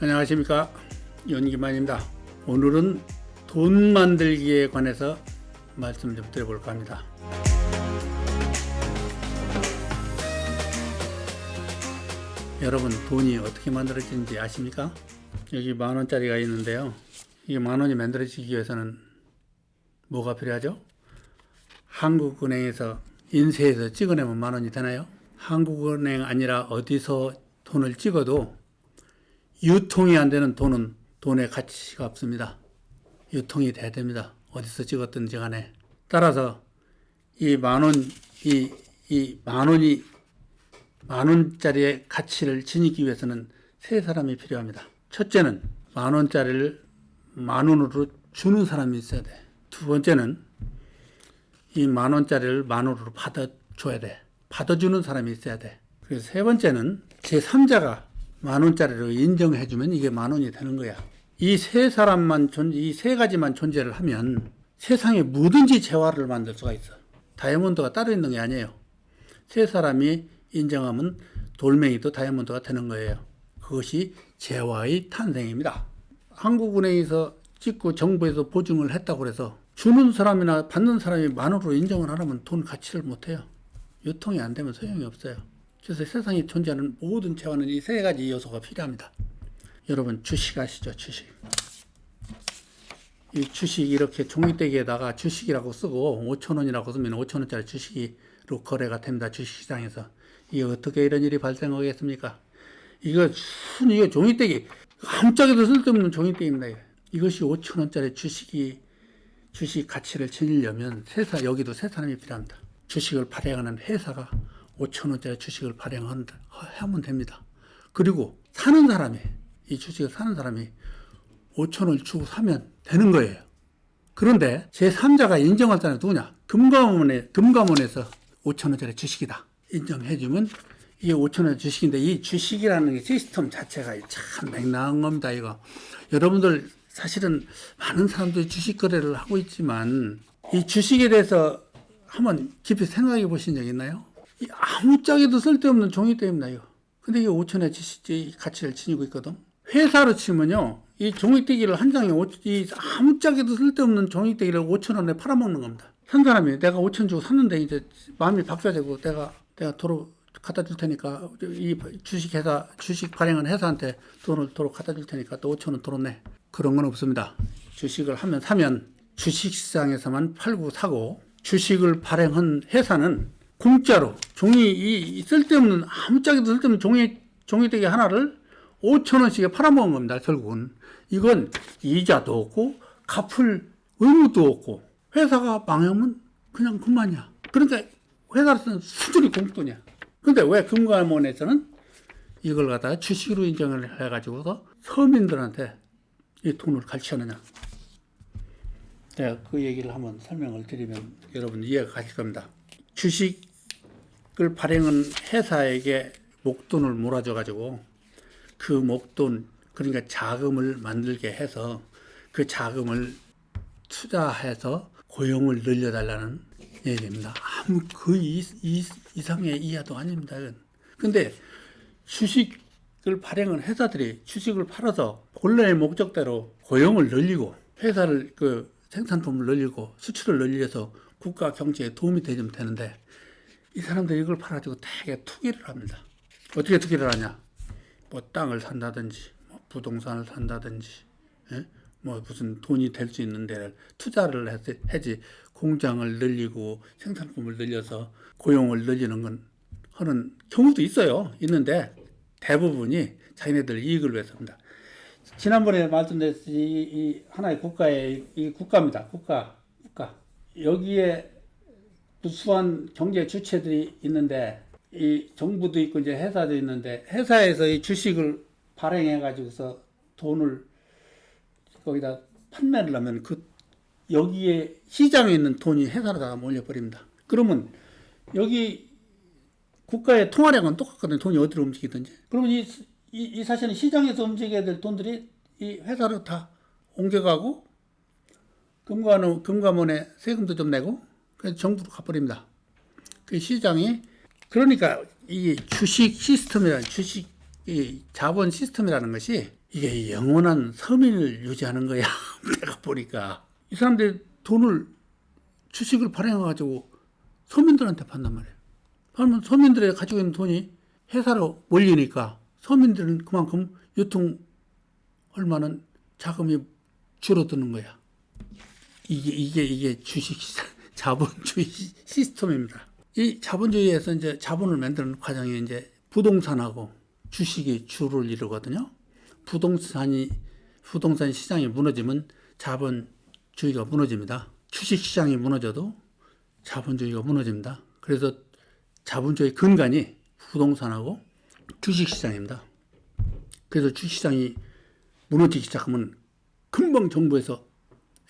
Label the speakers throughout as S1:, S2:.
S1: 안녕하십니까 연기만입니다. 오늘은 돈 만들기에 관해서 말씀 좀 드려볼까 합니다. 여러분 돈이 어떻게 만들어지는지 아십니까? 여기 만 원짜리가 있는데요. 이게 만 원이 만들어지기 위해서는 뭐가 필요하죠? 한국은행에서 인쇄해서 찍어내면 만 원이 되나요? 한국은행 아니라 어디서 돈을 찍어도 유통이 안 되는 돈은 돈의 가치가 없습니다. 유통이 돼야 됩니다. 어디서 찍었든지 간에. 따라서 이 만 원, 이, 이 만 원이 만 원짜리의 가치를 지니기 위해서는 세 사람이 필요합니다. 첫째는 만 원짜리를 만 원으로 주는 사람이 있어야 돼. 두 번째는 이 만 원짜리를 만 원으로 받아줘야 돼. 받아주는 사람이 있어야 돼. 그래서 세 번째는 제 3자가 만 원짜리로 인정해주면 이게 만 원이 되는 거야. 이 세 사람만 존, 이 세 가지만 존재를 하면 세상에 뭐든지 재화를 만들 수가 있어. 다이아몬드가 따로 있는 게 아니에요. 세 사람이 인정하면 돌멩이도 다이아몬드가 되는 거예요. 그것이 재화의 탄생입니다. 한국은행에서 찍고 정부에서 보증을 했다고 해서 주는 사람이나 받는 사람이 만으로 인정을 안 하면 돈 가치를 못 해요. 유통이 안 되면 소용이 없어요. 그래서 세상에 존재하는 모든 재화는 이 세 가지 요소가 필요합니다. 여러분 주식 아시죠? 주식. 이 주식 이렇게 종이대기에다가 주식이라고 쓰고 5천 원이라고 쓰면 5천 원짜리 주식으로 거래가 됩니다. 주식시장에서. 이게 어떻게 이런 일이 발생하겠습니까? 이거 순 이거 종이대기 아무짝에도 쓸데없는 종이대기입니다. 이것이 5천 원짜리 주식이 주식 가치를 지니려면 세 사 여기도 세 사람이 필요합니다. 주식을 발행하는 회사가 5천 원짜리 주식을 발행하면 됩니다. 그리고 사는 사람이 이 주식을 사는 사람이 5천 원을 주고 사면 되는 거예요. 그런데 제 3자가 인정할 사람이 누구냐? 금감원에 금감원에서 5천 원짜리 주식이다 인정해주면 이게 5천 원 주식인데 이 주식이라는 게 시스템 자체가 참 맹랑한 겁니다. 이거 여러분들 사실은 많은 사람들이 주식 거래를 하고 있지만 이 주식에 대해서 한번 깊이 생각해 보신 적 있나요? 이 아무짝에도 쓸데없는 종이대입니다, 이거. 근데 이게 5천의 지시 가치를 지니고 있거든. 회사로 치면요, 이 종이대기를 한 장에 오- 이 아무짝에도 쓸데없는 종이대기를 5천 원에 팔아먹는 겁니다. 산 사람이 내가 5천 주고 샀는데 이제 마음이 바뀌어지고 내가 내가 도로 갖다 줄 테니까 이 주식 회사 주식 발행한 회사한테 돈을 도로 갖다 줄 테니까 또 5천 원 도로 내. 그런 건 없습니다. 주식을 하면 사면 주식시장에서만 팔고 사고 주식을 발행한 회사는 공짜로 종이 이 쓸데없는 아무짝에도 쓸데없는 종이 종이대기 하나를 5천 원씩에 팔아먹은 겁니다. 결국은 이건 이자도 없고 갚을 의무도 없고 회사가 망하면 그냥 그만이야. 그러니까 회사로서는 수준이 공돈이야. 근데 왜 금감원에서는 이걸 갖다가 주식으로 인정을 해가지고서 서민들한테 이 돈을 갈취하느냐. 내가 그 얘기를 한번 설명을 드리면 여러분 이해가 가실 겁니다. 주식 을 발행한 회사에게 목돈을 몰아줘 가지고 그 목돈 그러니까 자금을 만들게 해서 그 자금을 투자해서 고용을 늘려달라는 얘기입니다. 아무 그 이, 이, 이상의 이하도 아닙니다. 근데 주식을 발행한 회사들이 주식을 팔아서 본래의 목적대로 고용을 늘리고 회사를 그 생산품을 늘리고 수출을 늘려서 국가 경제에 도움이 되면 되는데 이 사람들이 이걸 팔아가지고 되게 투기를 합니다. 어떻게 투기를 하냐? 뭐 땅을 산다든지 뭐 부동산을 산다든지 예? 뭐 무슨 돈이 될 수 있는 데를 투자를 해지 공장을 늘리고 생산품을 늘려서 고용을 늘리는 건 하는 경우도 있어요. 있는데 대부분이 자기네들 이익을 위해서입니다. 지난번에 말씀드렸듯이 이, 이 하나의 국가의 이 국가입니다. 국가 국가 여기에 무수한 경제 주체들이 있는데 이 정부도 있고 이제 회사도 있는데 회사에서 이 주식을 발행해 가지고서 돈을 거기다 판매를 하면 그 여기에 시장에 있는 돈이 회사로 다 몰려버립니다. 그러면 여기 국가의 통화량은 똑같거든요. 돈이 어디로 움직이든지. 그러면 이, 이, 이 사실은 시장에서 움직여야 될 돈들이 이 회사로 다 옮겨가고 금감원, 금감원에 세금도 좀 내고 그래서 정부로 가버립니다. 그 시장이 그러니까 이 주식 시스템이라는 주식 이 자본 시스템이라는 것이 이게 영원한 서민을 유지하는 거야. 내가 보니까 이 사람들이 돈을 주식을 발행해가지고 서민들한테 판단 말이에요. 그러면 서민들이 가지고 있는 돈이 회사로 몰리니까 서민들은 그만큼 유통 얼마는 자금이 줄어드는 거야. 이게 이게 이게 주식 시장 자본주의 시- 시스템입니다. 이 자본주의에서 이제 자본을 만드는 과정이 이제 부동산하고 주식이 주를 이루거든요. 부동산이 부동산 시장이 무너지면 자본주의가 무너집니다. 주식 시장이 무너져도 자본주의가 무너집니다. 그래서 자본주의 근간이 부동산하고 주식 시장입니다. 그래서 주식 시장이 무너지기 시작하면 금방 정부에서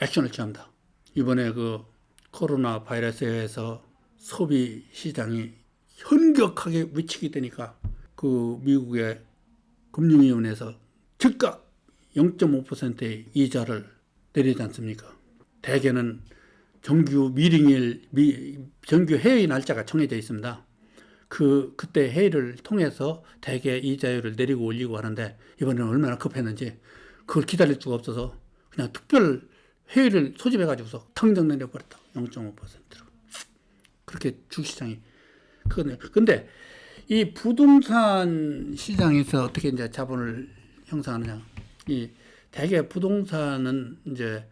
S1: 액션을 취합니다. 이번에 그 코로나 바이러스에 의해서 소비 시장이 현격하게 위축이 되니까 그 미국의 금융위원회에서 즉각 0.5%의 이자를 내리지 않습니까? 대개는 정규 미링일 미, 정규 회의 날짜가 정해져 있습니다. 그 그때 회의를 통해서 대개 이자율을 내리고 올리고 하는데 이번에는 얼마나 급했는지 그걸 기다릴 수가 없어서 그냥 특별 회의를 소집해 가지고서 당장 내려버렸다. 0.5%로. 그렇게 주시장이 그거네. 근데 이 부동산 시장에서 어떻게 이제 자본을 형성하느냐. 이 대개 부동산은 이제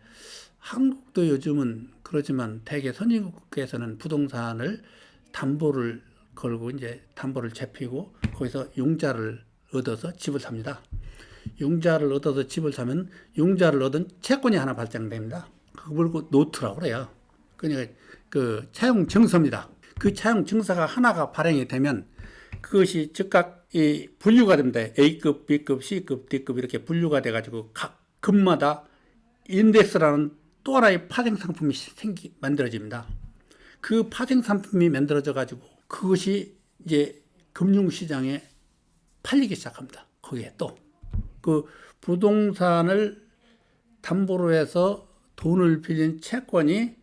S1: 한국도 요즘은 그렇지만 대개 선진국에서는 부동산을 담보를 걸고 이제 담보를 잡히고 거기서 용자를 얻어서 집을 삽니다. 용자를 얻어서 집을 사면 용자를 얻은 채권이 하나 발생됩니다. 그걸 그 노트라고 그래요. 그러니까 그 차용 증서입니다. 그 차용 증서가 하나가 발행이 되면 그것이 즉각 이 분류가 됩니다. A급, B급, C급, D급 이렇게 분류가 돼가지고 각 급마다 인덱스라는 또 하나의 파생 상품이 생기 만들어집니다. 그 파생 상품이 만들어져 가지고 그것이 이제 금융 시장에 팔리기 시작합니다. 거기에 또 그 부동산을 담보로 해서 돈을 빌린 채권이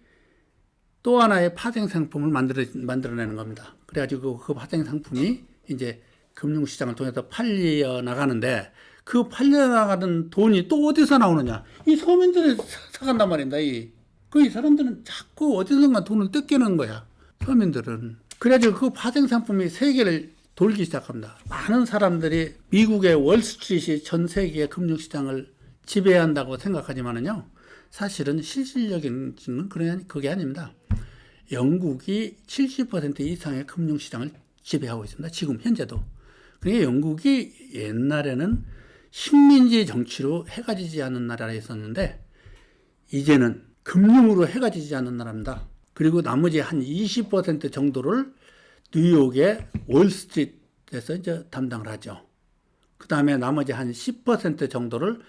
S1: 또 하나의 파생 상품을 만들어 만들어내는 겁니다. 그래가지고 그 파생 상품이 이제 금융 시장을 통해서 팔려 나가는데 그 팔려 나가는 돈이 또 어디서 나오느냐? 이 서민들이 사- 사간단 말입니다. 이. 그 이 사람들은 자꾸 어디선가 돈을 뜯기는 거야. 서민들은. 그래가지고 그 파생 상품이 세계를 돌기 시작합니다. 많은 사람들이 미국의 월스트리트이 전 세계의 금융시장을 지배한다고 생각하지만은요, 사실은 실질적인 그런 그게 아닙니다. 영국이 70% 이상의 금융시장을 지배하고 있습니다. 지금 현재도. 그러니까 영국이 옛날에는 식민지 정치로 해가 지지 않는 나라에 있었는데 이제는 금융으로 해가 지지 않는 나라입니다. 그리고 나머지 한 20% 정도를 뉴욕의 월스트리트에서 이제 담당을 하죠. 그 다음에 나머지 한 10% 정도를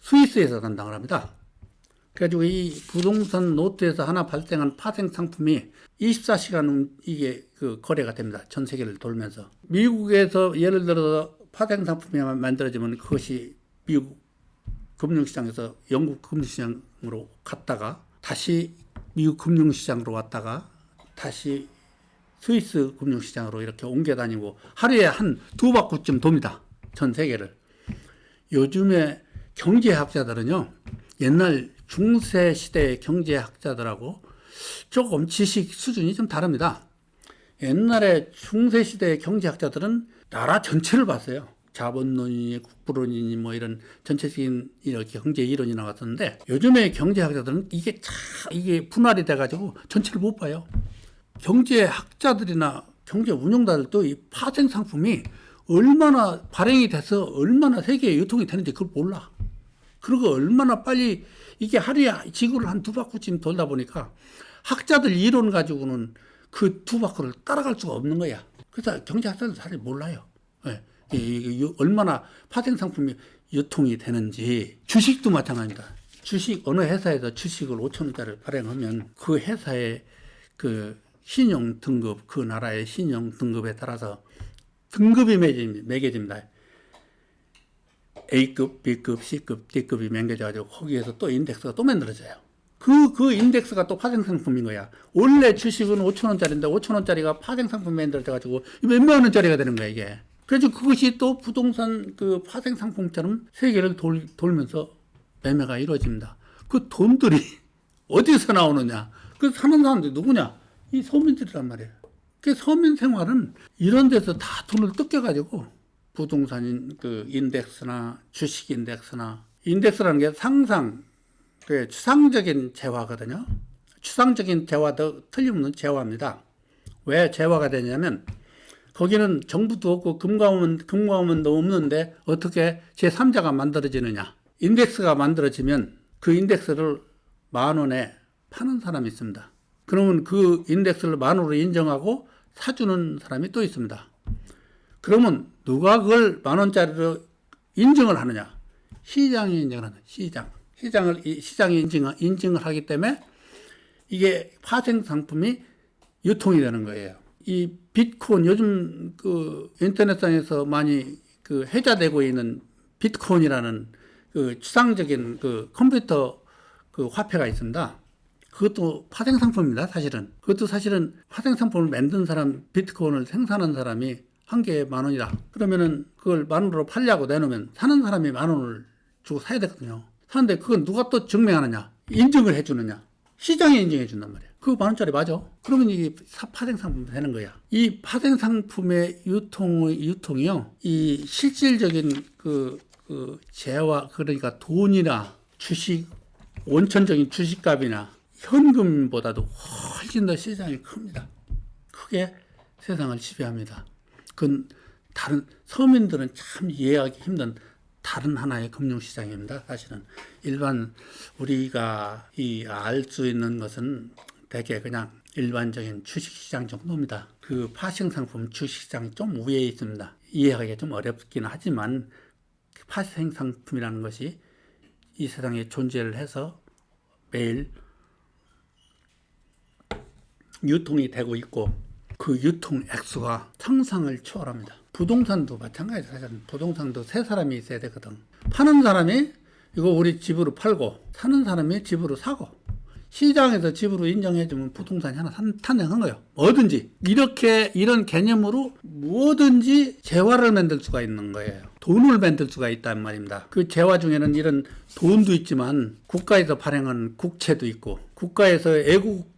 S1: 스위스에서 담당을 합니다. 그래가지고 이 부동산 노트에서 하나 발생한 파생 상품이 24시간 이게 그 거래가 됩니다. 전 세계를 돌면서. 미국에서 예를 들어서 파생 상품이 만들어지면 그것이 미국 금융시장에서 영국 금융시장으로 갔다가 다시 미국 금융시장으로 왔다가 다시 스위스 금융시장으로 이렇게 옮겨 다니고 하루에 한 두 바퀴쯤 돕니다. 전 세계를. 요즘에 경제학자들은요, 옛날 중세 시대의 경제학자들하고 조금 지식 수준이 좀 다릅니다. 옛날에 중세 시대의 경제학자들은 나라 전체를 봤어요. 자본론이니 국부론이니 뭐 이런 전체적인 이렇게 경제 이론이 나왔었는데 요즘의 경제학자들은 이게 참 이게 분할이 돼가지고 전체를 못 봐요. 경제학자들이나 경제 운용가들도 이 파생 상품이 얼마나 발행이 돼서 얼마나 세계에 유통이 되는지 그걸 몰라. 그리고 얼마나 빨리 이게 하루에 지구를 한 두 바퀴쯤 돌다 보니까 학자들 이론 가지고는 그 두 바퀴를 따라갈 수가 없는 거야. 그래서 경제학자들 사실 몰라요. 이 얼마나 파생 상품이 유통이 되는지 주식도 마찬가지입니다. 주식 어느 회사에서 주식을 5천 원짜리를 발행하면 그 회사의 그 신용 등급 그 나라의 신용 등급에 따라서 등급이 매겨집니다. A급, B급, C급, D급이 매겨져가지고 거기에서 또 인덱스가 또 만들어져요. 그, 그 인덱스가 또 파생 상품인 거야. 원래 주식은 5천 원짜리인데 5천 원짜리가 파생 상품 만들어져가지고 몇만 원짜리가 되는 거야, 이게. 그 그래서 그것이 또 부동산 그 파생 상품처럼 세계를 돌, 돌면서 매매가 이루어집니다. 그 돈들이 어디서 나오느냐? 그 사는 사람들이 누구냐? 이 서민들이란 말이에요. 그 서민 생활은 이런 데서 다 돈을 뜯겨가지고 부동산 그 인덱스나 주식 인덱스나 인덱스라는 게 상상 그 추상적인 재화거든요. 추상적인 재화도 틀림없는 재화입니다. 왜 재화가 되냐면 거기는 정부도 없고 금감원 금감원도 없는데 어떻게 제 3자가 만들어지느냐? 인덱스가 만들어지면 그 인덱스를 만 원에 파는 사람이 있습니다. 그러면 그 인덱스를 만 원으로 인정하고 사주는 사람이 또 있습니다. 그러면 누가 그걸 만 원짜리로 인정을 하느냐? 시장이 인정을 하는 시장. 시장을 이 시장이 인증 인증을 하기 때문에 이게 파생 상품이 유통이 되는 거예요. 이 비트코인 요즘 그 인터넷상에서 많이 그 회자되고 있는 비트코인이라는 그 추상적인 그 컴퓨터 그 화폐가 있습니다. 그것도 파생 상품입니다, 사실은. 그것도 사실은 파생 상품을 만든 사람, 비트코인을 생산한 사람이 한 개에 만 원이다. 그러면은 그걸 만 원으로 팔려고 내놓으면 사는 사람이 만 원을 주고 사야 되거든요. 사는데 그건 누가 또 증명하느냐? 인증을 해주느냐? 시장이 인증해 준단 말이야. 그거 만 원짜리 맞아. 그러면 이게 사- 파생 상품이 되는 거야. 이 파생 상품의 유통의 유통이요. 이 실질적인 그, 그 재화 그러니까 돈이나 주식 원천적인 주식값이나 현금보다도 훨씬 더 시장이 큽니다. 크게 세상을 지배합니다. 그건 다른 서민들은 참 이해하기 힘든 다른 하나의 금융시장입니다. 사실은 일반 우리가 이 알 수 있는 것은 대개 그냥 일반적인 주식시장 정도입니다. 그 파생 상품 주식시장 좀 위에 있습니다. 이해하기가 좀 어렵긴 하지만 파생 상품이라는 것이 이 세상에 존재를 해서 매일 유통이 되고 있고 그 유통 액수가 상상을 초월합니다. 부동산도 마찬가지 사실은 부동산도 세 사람이 있어야 되거든. 파는 사람이 이거 우리 집으로 팔고 사는 사람이 집으로 사고 시장에서 집으로 인정해주면 부동산이 하나 산- 탄생한 거예요. 뭐든지 이렇게 이런 개념으로 뭐든지 재화를 만들 수가 있는 거예요. 돈을 만들 수가 있단 말입니다. 그 재화 중에는 이런 돈도 있지만 국가에서 발행한 국채도 있고 국가에서 애국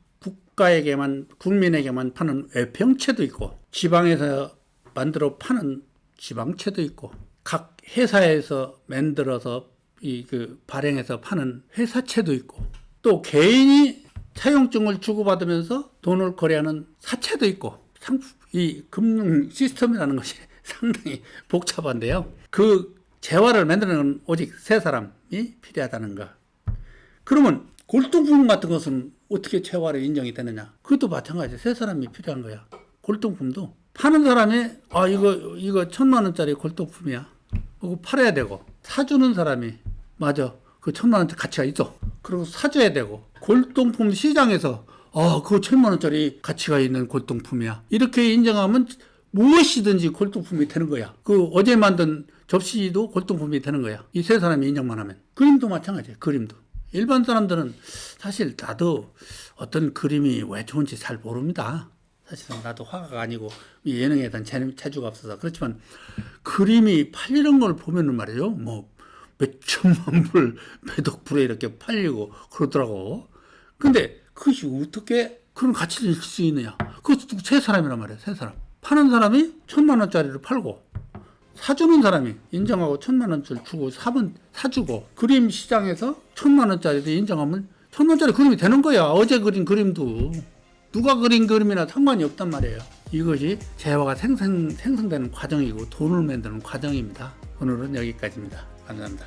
S1: 국가에게만 국민에게만 파는 외평채도 있고 지방에서 만들어 파는 지방채도 있고 각 회사에서 만들어서 이 그 발행해서 파는 회사채도 있고 또 개인이 차용증을 주고받으면서 돈을 거래하는 사채도 있고 상- 이 금융 시스템이라는 것이 상당히 복잡한데요. 그 재화를 만드는 건 오직 세 사람이 필요하다는 거. 그러면 골동품 같은 것은 어떻게 재화로 인정이 되느냐? 그것도 마찬가지. 세 사람이 필요한 거야. 골동품도 파는 사람이 아 이거 이거 천만 원짜리 골동품이야. 그거 팔아야 되고 사주는 사람이 맞아. 그 천만 원짜리 가치가 있어. 그리고 사줘야 되고 골동품 시장에서 아 그거 천만 원짜리 가치가 있는 골동품이야. 이렇게 인정하면 무엇이든지 골동품이 되는 거야. 그 어제 만든 접시도 골동품이 되는 거야. 이 세 사람이 인정만 하면. 그림도 마찬가지야. 그림도. 일반 사람들은 사실 나도 어떤 그림이 왜 좋은지 잘 모릅니다. 사실은 나도 화가가 아니고 이 예능에 대한 재주가 없어서 그렇지만 그림이 팔리는 걸 보면은 말이죠. 뭐 몇천만 불, 몇억 불에 이렇게 팔리고 그러더라고. 근데 그것이 어떻게 그런 가치를 줄수 있느냐? 그것도 세 사람이란 말이야. 세 사람. 파는 사람이 천만 원짜리를 팔고 사주는 사람이 인정하고 천만 원짜리 주고 사면 사주고 그림 시장에서 천만 원짜리도 인정하면 천만 원짜리 그림이 되는 거야. 어제 그린 그림도 누가 그린 그림이나 상관이 없단 말이에요. 이것이 재화가 생성, 생성되는 과정이고 돈을 만드는 과정입니다. 오늘은 여기까지입니다. 감사합니다.